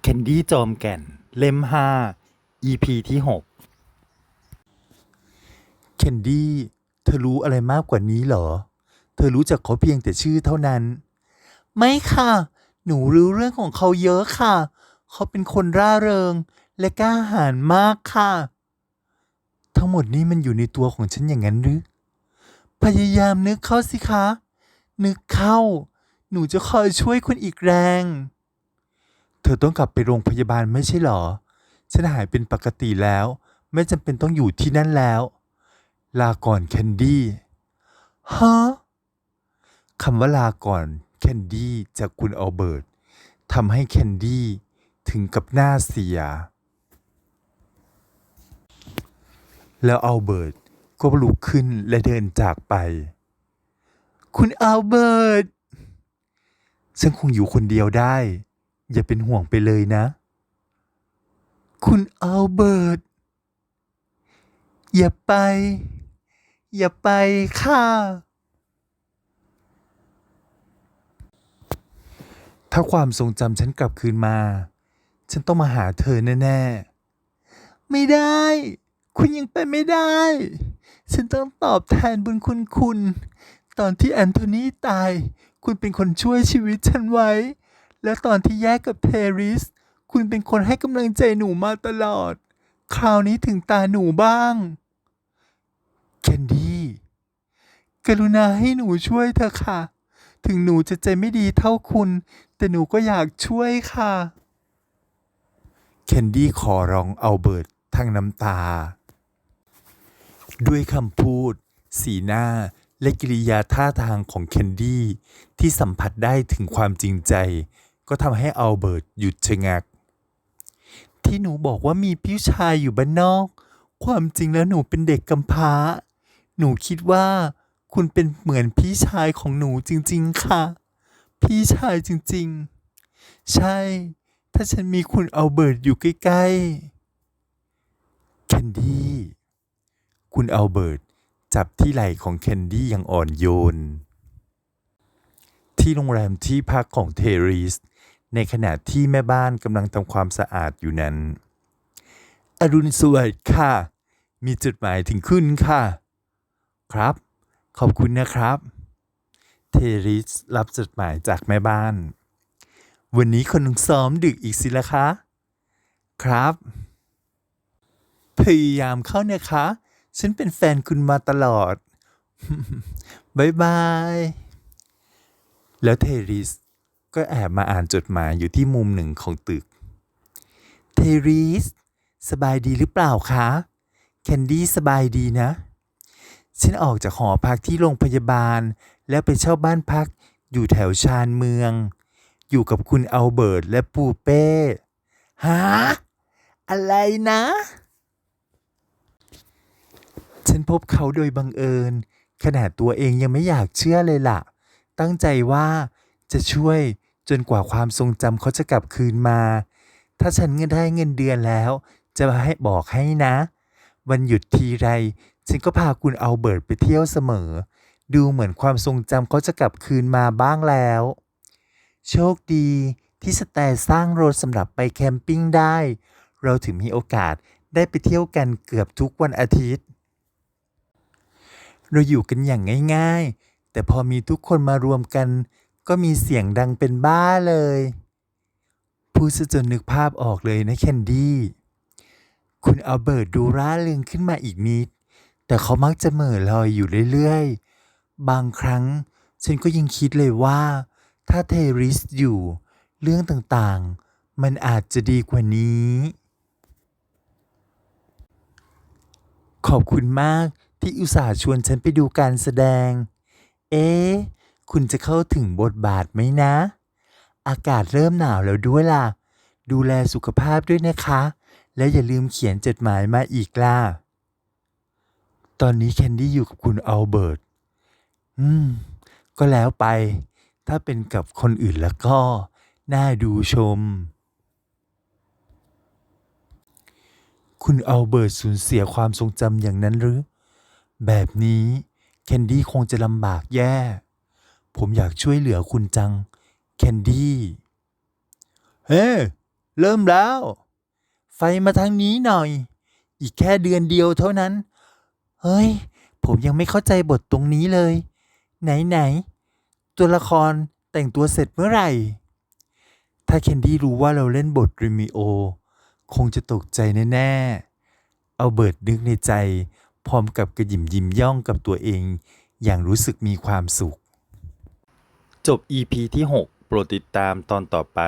เคนดี้จอมแก่น เล่มห้า EP ที่หกเคนดี้เธอรู้อะไรมากกว่านี้เหรอ เธอรู้จักเขาเพียงแต่ชื่อเท่านั้น ไม่ค่ะ หนูรู้เรื่องของเขาเยอะค่ะ เขาเป็นคนร่าเริง และกล้าหาญมากค่ะ ทั้งหมดนี้มันอยู่ในตัวของฉันอย่างนั้นหรือ พยายามนึกเข้าสิคะ นึกเข้า หนูจะคอยช่วยคุณอีกแรง ธอต้องกลับไปโรงพยาบาลไม่ใช่หรอ ฉันหายเป็นปกติแล้ว ไม่จำเป็นต้องอยู่ที่นั่นแล้ว ลาก่อนแคนดี้ ฮะคำว่าลาก่อนแคนดี้จากคุณอัลเบิร์ตทำให้แคนดี้ถึงกับหน้าเสีย แล้วอัลเบิร์ตก็ลุกขึ้นและเดินจากไป คุณอัลเบิร์ตฉันคงอยู่คนเดียวได้ อย่าเป็นห่วงไปเลยนะ คุณอัลเบิร์ต อย่าไป อย่าไปค่ะ ถ้าความทรงจำฉันกลับคืนมา ฉันต้องมาหาเธอแน่ ๆ ไม่ได้ คุณยังไปไม่ได้ ฉันต้องตอบแทนบุญคุณคุณ ตอนที่แอนโทนีตาย คุณเป็นคนช่วยชีวิตฉันไว้ แล้วตอนที่แยกกับเทริส คุณเป็นคนให้กำลังใจหนูมาตลอด คราวนี้ถึงตาหนูบ้าง แคนดี้ กรุณาให้หนูช่วยเธอค่ะ ถึงหนูจะใจไม่ดีเท่าคุณ แต่หนูก็อยากช่วยค่ะ แคนดี้ขอร้องเอาเบิร์ตทั้งน้ำตา ด้วยคำพูด สีหน้าและกิริยาท่าทางของแคนดี้ที่สัมผัสได้ถึงความจริงใจ ก็ทำให้อัลเบิร์ตหยุดชะงัก ที่หนูบอกว่ามีพี่ชายอยู่บ้านนอก ความจริงแล้วหนูเป็นเด็กกำพร้า หนูคิดว่า คุณเป็นเหมือนพี่ชายของหนูจริง ๆ ค่ะ พี่ชายจริง ๆ ใช่ ถ้าฉันมีคุณอัลเบิร์ตอยู่ใกล้ ๆ แคนดี้คุณอัลเบิร์ตจับที่ไหล่ของแคนดี้อย่างอ่อนโยน ที่โรงแรมที่พักของเทริส ในขณะที่แม่บ้านกำลังทำความสะอาดอยู่นั้น อรุณสวัสดิ์ค่ะ มีจดหมายถึงคุณค่ะ ครับ ขอบคุณนะครับ เทริสรับจดหมายจากแม่บ้าน วันนี้คนซ้อมดึกอีกสิละคะ ครับ พยายามเข้านะคะ ฉันเป็นแฟนคุณมาตลอดบายบาย แล้วเทริส ก็แอบมาอ่านจดหมายอยู่ที่มุมหนึ่งของตึก เทริสสบายดีหรือเปล่าคะ แคนดี้สบายดีนะ ฉันออกจากหอพักที่โรงพยาบาล แล้วไปเช่าบ้านพักอยู่แถวชานเมือง อยู่กับคุณอัลเบิร์ตและปูเป้ฮะอะไรนะ ฉันพบเขาโดยบังเอิญ ขนาดตัวเองยังไม่อยากเชื่อเลยล่ะ ตั้งใจว่า จะช่วยจนกว่าความทรงจำเขาจะกลับคืนมา ถ้าฉันเงินได้เงินเดือนแล้ว จะมาให้บอกให้นะ วันหยุดทีไร ฉันก็พาคุณเอัลเบิร์ตไปเที่ยวเสมอ ดูเหมือนความทรงจำเขาจะกลับคืนมาบ้างแล้ว โชคดีที่สแตร์สร้างรถสำหรับไปแคมปิ้งได้ เราถึงมีโอกาสได้ไปเที่ยวกันเกือบทุกวันอาทิตย์ เราอยู่กันอย่างง่าย ๆ แต่พอมีทุกคนมารวมกัน ก็มีเสียงดังเป็นบ้าเลยพูดซะจนนึกภาพออกเลยนะแคนดี้ คุณอัลเบิร์ตดูร่าเริงขึ้นมาอีกนิด แต่เขามักจะเหม่อลอยอยู่เรื่อยๆ บางครั้งฉันก็ยังคิดเลยว่า ถ้าเทริสอยู่ เรื่องต่างๆ มันอาจจะดีกว่านี้ ขอบคุณมากที่อุตส่าห์ชวนฉันไปดูการแสดง เอ๊ะ คุณจะเข้าถึงบทบาทไหมนะ อากาศเริ่มหนาวแล้วด้วยล่ะ ดูแลสุขภาพด้วยนะคะ และอย่าลืมเขียนจดหมายมาอีกล่ะ ตอนนี้แคนดี้อยู่กับคุณอัลเบิร์ต อืม ก็แล้วไป ถ้าเป็นกับคนอื่นแล้วก็ น่าดูชม คุณอัลเบิร์ตสูญเสียความทรงจำอย่างนั้นหรือ แบบนี้แคนดี้คงจะลำบากแย่ ผมอยากช่วยเหลือคุณจัง แคนดี้ เฮ้ เริ่มแล้ว ไฟมาทางนี้หน่อย อีกแค่เดือนเดียวเท่านั้น เฮ้ย ผมยังไม่เข้าใจบทตรงนี้เลย ไหนไหนๆตัวละครแต่งตัวเสร็จเมื่อไหร่ ถ้าเคนดี้รู้ว่าเราเล่นบทริมิโอ คงจะตกใจแน่ ๆ เอาเบิร์ดนึกในใจ พร้อมกับกระหยิมยิ้มย่องกับตัวเอง อย่างรู้สึกมีความสุข จบ EP ที่ 6 โปรดติดตามตอนต่อไป